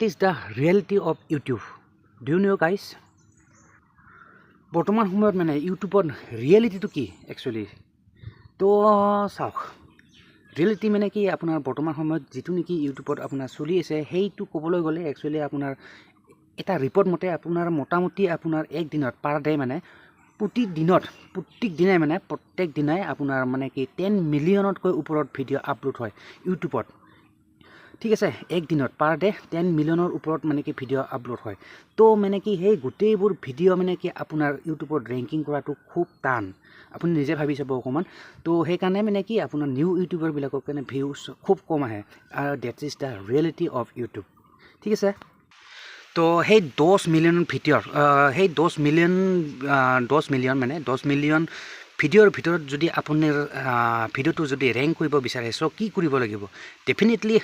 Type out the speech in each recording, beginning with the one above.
is the reality of YouTube? Do you know guys? বৰ্তমান সময়ত মানে ইউটিউবত ৰিয়েলিটিটো কি একচুৱেলি তো চাওক ৰিয়েলিটি মানে কি আপোনাৰ বৰ্তমান সময়ত যিটো নেকি ইউটিউবত আপোনাৰ চলি আছে সেইটো ক'বলৈ গ'লে একচুৱেলি আপোনাৰ এটা ৰিপৰ্ট মতে আপোনাৰ মোটামুটি আপোনাৰ এক দিনত পাৰ ডে মানে প্ৰতিদিনত প্ৰত্যেক দিনাই মানে প্ৰত্যেক দিনাই আপোনাৰ মানে কি টেন মিলিয়নতকৈ ওপৰত ভিডিঅ' আপলোড হয় ইউটিউবত ঠিক আছে এক দিনত পাৰ ডে টেন মিলিয়নৰ ওপৰত মানে কি ভিডিঅ' আপলোড হয়। তো মানে কি সেই গোটেইবোৰ ভিডিঅ' মানে কি আপোনাৰ ইউটিউবত ৰেংকিং কৰাটো খুব টান। আপুনি নিজে ভাবি চাব অকণমান। তো সেইকাৰণে মানে কি আপোনাৰ নিউ ইউটিউবাৰবিলাকৰ কাৰণে ভিউজ খুব কম আহে। আৰু that is the reality of YouTube ঠিক আছে? তো সেই দহ মিলিয়ন ভিডিঅ'ৰ সেই দহ মিলিয়ন দহ মিলিয়ন মানে দহ মিলিয়ন ভিডিঅ'ৰ ভিতৰত যদি আপোনাৰ ভিডিঅ'টো যদি ৰেংক কৰিব বিচাৰে চ' কি কৰিব লাগিব? ডেফিনেটলি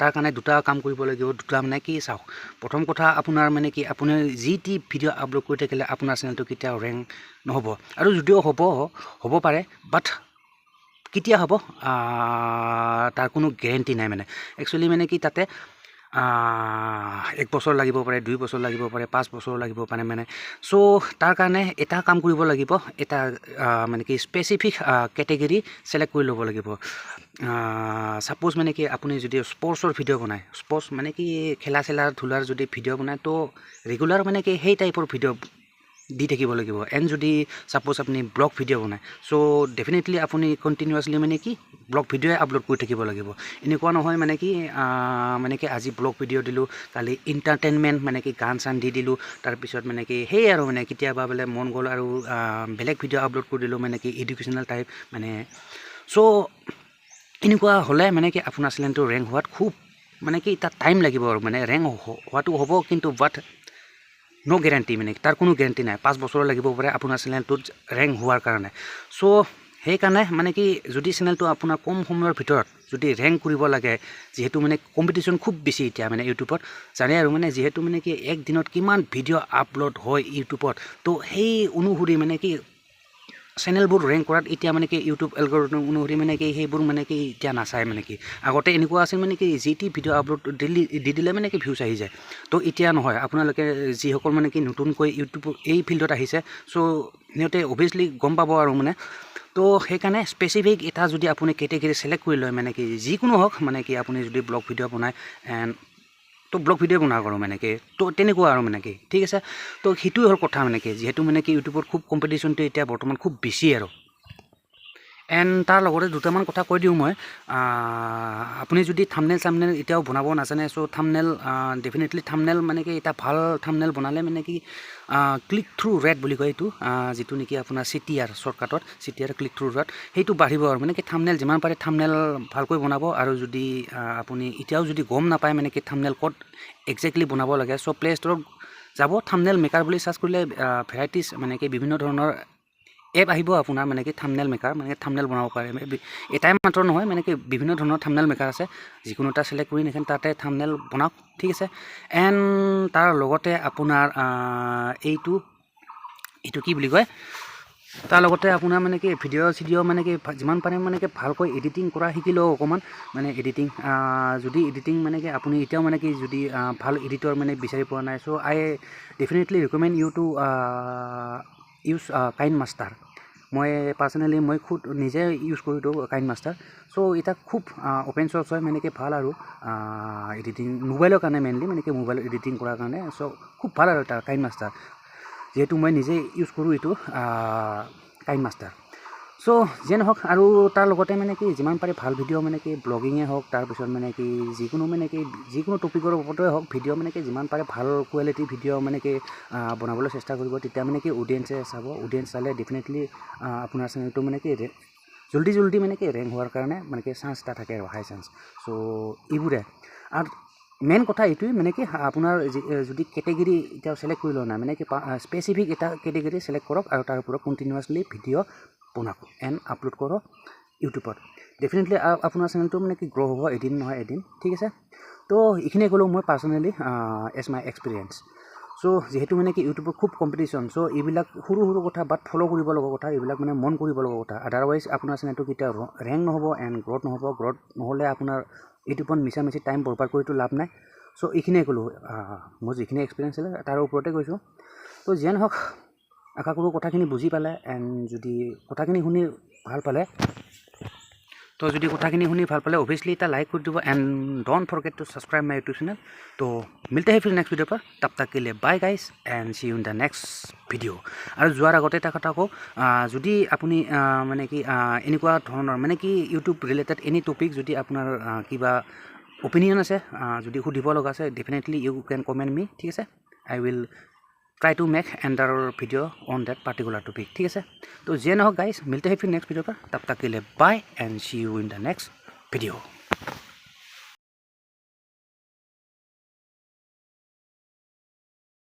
তাৰ কাৰণে দুটা কাম কৰিব লাগিব দুটা মানে কি চাওক প্ৰথম কথা আপোনাৰ মানে কি আপুনি যি টি ভিডিঅ' আপলোড কৰি থাকিলে আপোনাৰ চেনেলটো কেতিয়াও ৰেংক নহ'ব। আৰু যদিও হ'ব হ'ব পাৰে বাট কেতিয়া হ'ব? তাৰ কোনো গেৰেণ্টি নাই মানে। একচুৱেলি মানে কি তাতে এক বছৰ লাগিব পাৰে দুই বছৰ লাগিব পাৰে পাঁচ বছৰ লাগিব পাৰে মানে। চ' তাৰ কাৰণে এটা কাম কৰিব লাগিব এটা মানে কি স্পেচিফিক কেটেগৰী ছিলেক্ট কৰি ল'ব লাগিব। ছাপ'জ মানে কি আপুনি যদি স্পৰ্টছৰ ভিডিঅ' বনায় স্পৰ্টছ মানে কি খেলা চেলা ধূলাৰ যদি ভিডিঅ' বনায় তো ৰেগুলাৰ মানে কি সেই টাইপৰ ভিডিঅ' দি থাকিব লাগিব। এণ্ড যদি ছাপ'জ আপুনি ব্লগ ভিডিঅ' বনায় চ' ডেফিনেটলি আপুনি কণ্টিনিউৱাছলি মানে কি ব্লগ ভিডিঅ'ই আপলোড কৰি থাকিব লাগিব। এনেকুৱা নহয় মানে কি মানে কি আজি ব্লগ ভিডিঅ' দিলোঁ কালি ইণ্টাৰটেইনমেণ্ট মানে কি গান চান দি দিলোঁ তাৰপিছত মানে কি সেই আৰু মানে কেতিয়াবা বোলে মন গ'ল আৰু বেলেগ ভিডিঅ' আপলোড কৰি দিলোঁ মানে কি এডুকেশ্যনেল টাইপ মানে। চ' এনেকুৱা হ'লে মানে কি আপোনাৰ চেনেলটো ৰেংক হোৱাত খুব মানে কি তাত টাইম লাগিব আৰু মানে ৰেংক হোৱাটো হ'ব কিন্তু বাট ন' গেৰেণ্টি মানে তাৰ কোনো গেৰেণ্টি নাই। পাঁচ বছৰ লাগিব পাৰে আপোনাৰ চেনেলটোত ৰেংক হোৱাৰ কাৰণে। চ' সেইকাৰণে মানে কি যদি চেনেলটো আপোনাৰ কম সময়ৰ ভিতৰত যদি ৰেংক কৰিব লাগে যিহেতু মানে কম্পিটিশ্যন খুব বেছি এতিয়া মানে ইউটিউবত জানে আৰু মানে যিহেতু মানে কি এক দিনত কিমান ভিডিঅ' আপলোড হয় ইউটিউবত তো সেই অনুসৰি মানে কি চেনেলবোৰ ৰেংক কৰাত এতিয়া মানে কি ইউটিউব এলগৰিদম অনুসৰি মানে কি সেইবোৰ মানে কি এতিয়া নাচায় মানে কি। আগতে এনেকুৱা আছিল মানে কি যি টি ভিডিঅ' আপলোড দিলি, দি দিলে মানে কি ভিউজ আহি যায়। তো এতিয়া নহয়, আপোনালোকে যিসকল মানে কি নতুনকৈ ইউটিউব এই ফিল্ডত আহিছে চ' সিহঁতে অভিয়াছলি গম পাব আৰু মানে। তো সেইকাৰণে স্পেচিফিক এটা যদি আপুনি কেটেগৰী ছিলেক্ট কৰি লয় মানে কি, যিকোনো হওক মানে কি আপুনি যদি ব্লগ ভিডিঅ' বনায় এণ্ড তো ব্লগ ভিডিঅ' বনাব আৰু মানে কি। তো তেনেকুৱা আৰু মানে কি। ঠিক আছে? তো সেইটোৱে হ'ল কথা মানে কি। যিহেতু মানে কি ইউটিউবত খুব কম্পিটিশ্যনটো এতিয়া বৰ্তমান খুব বেছি আৰু। এণ্ড তাৰ লগতে দুটামান কথা কৈ দিওঁ মই। আপুনি যদি থামনেল চামনেল এতিয়াও বনাব নাজানে চ' থামনেল ডেফিনেটলি থামনেল মানে কি, এটা ভালো থামনেল বনালে মানে কি ক্লিক থ্ৰু ৰেট বুলি কয় এইটো যিটো নেকি আপোনাৰ C T R শ্বৰ্টকাটত C R click through rate সেইটো বাঢ়িব আৰু। মানে কি থামনেল যিমান পাৰে থামনেল ভালকৈ বনাব আৰু যদি আপুনি এতিয়াও যদি গম নাপায় মানে কি থামনেল ক'ত একজেক্টলি বনাব লাগে। চ' প্লে ষ্ট'ৰত যাব থামনেল মেকাৰ বুলি চাৰ্চ কৰিলে ভেৰাইটিজ মানে কি বিভিন্ন ধৰণৰ এপ আহিব আপোনাৰ মানে কি থামনেল মেকাৰ মানে থামনেল বনাব পাৰে। এটাই মাত্ৰ নহয় মানে কি বিভিন্ন ধৰণৰ থামনেল মেকাৰ আছে। যিকোনো এটা চিলেক্ট কৰি নেখেন, তাতে থামনেল বনাওক, ঠিক আছে? এণ্ড তাৰ লগতে আপোনাৰ এইটো এইটো কি বুলি কয়? তাৰ লগতে আপোনাৰ মানে কি ভিডিঅ' চিডিঅ' মানে কি যিমান পাৰে মানে কি ভালকৈ এডিটিং কৰা শিকিলেও অকণমান। মানে এডিটিং যদি এডিটিং মানে কি আপুনি এতিয়াও মানে কি যদি ভালো এডিটৰ মানে বিচাৰি পোৱা নাই so' I definitely recommend you to use KineMaster. মই পাৰ্চনেলি মই খুদ নিজে ইউজ কৰি দিওঁ কাইন মাষ্টাৰ। চ' এতিয়া খুব অ'পেন চ'ৰ্চ হয় মানে কি ভাল আৰু এডিটিং মোবাইলৰ কাৰণে মেইনলি মানে কি মোবাইলত এডিটিং কৰাৰ কাৰণে। চ' খুব ভাল আৰু তাৰ কাইন মাষ্টাৰ। যিহেতু মই নিজে ইউজ কৰোঁ এইটো কাইন মাষ্টাৰ। চ' যিয়ে নহওক আৰু তাৰ লগতে মানে কি যিমান পাৰে ভাল ভিডিঅ' মানে কি ব্লগিঙে হওক তাৰপিছত মানে কি যিকোনো মানে কি যিকোনো টপিকৰ ওপৰতে হওক ভিডিঅ' মানে কি যিমান পাৰে ভাল কোৱালিটি ভিডিঅ' মানে কি বনাবলৈ চেষ্টা কৰিব তেতিয়া মানে কি অডিয়েঞ্চে চাব। অডিয়েঞ্চ চালে ডেফিনেটলি আপোনাৰ চেনেলটো মানে কি জল্দি জল্দি মানে কি ৰেংক হোৱাৰ কাৰণে মানে কি চান্স এটা থাকে আৰু হাই চান্স চ' এইবোৰে। আৰু মেইন কথা এইটোৱে মানে কি আপোনাৰ যদি কেটেগৰী এতিয়া ছিলেক্ট কৰি লোৱা নাই মানে কি স্পেচিফিক এটা কেটেগৰী ছিলেক্ট কৰক আৰু তাৰ ওপৰত কণ্টিনিউৱাছলি ভিডিঅ' বনাওক এণ্ড আপলোড কৰক ইউটিউবত। ডেফিনেটলি আপোনাৰ চেনেলটো মানে কি গ্ৰ' হ'ব এদিন নহয় এদিন ঠিক আছে? তো এইখিনিয়ে ক'লোঁ মই personally as my experience so' যিহেতু মানে কি ইউটিউবত খুব কম্পিটিশ্যন চ' এইবিলাক সৰু সৰু কথা বাট ফ'ল' কৰিব লগা কথা এইবিলাক মানে মন কৰিব লগা কথা। আদাৰৱাইজ আপোনাৰ চেনেলটো কেতিয়াও ৰেংক নহ'ব এণ্ড গ্ৰ'থ নহ'ব। গ্ৰ'থ নহ'লে আপোনাৰ ইউটিউবত মিছা মিছি টাইম বৰবাদ কৰিতো লাভ নাই। চ' এইখিনিয়ে ক'লোঁ মোৰ যিখিনি এক্সপিৰিয়েঞ্চ আছিলে তাৰ ওপৰতে কৈছোঁ। তো যিয়ে নহওক আশা কৰোঁ কথাখিনি বুজি পালে এণ্ড যদি কথাখিনি শুনি ভাল পালে তো যদি কথাখিনি শুনি ভাল পালে অভিয়াসলি এটা লাইক কৰি দিব and don't forget to subscribe my YouTube channel তো মিলতে হে ফিৰ নেক্সট ভিডিঅ' পৰা তাপ তাক কেলে bye guys and see you in the next video' আৰু যোৱাৰ আগতে এটা কথা কওঁ যদি আপুনি মানে কি এনেকুৱা ধৰণৰ মানে কি ইউটিউব ৰিলেটেড এনি টপিক যদি আপোনাৰ কিবা অপিনিয়ন আছে যদি সুধিব লগা আছে definitely you can comment me ঠিক আছে? I will try to make another video' on that particular topic ঠিক আছে তো যিয়ে নহওক গাইজ মিলতে হে ফিৰ নেক্সট ভিডিঅ' পৰা তাপ তাক কেলে bye and see you in the next video'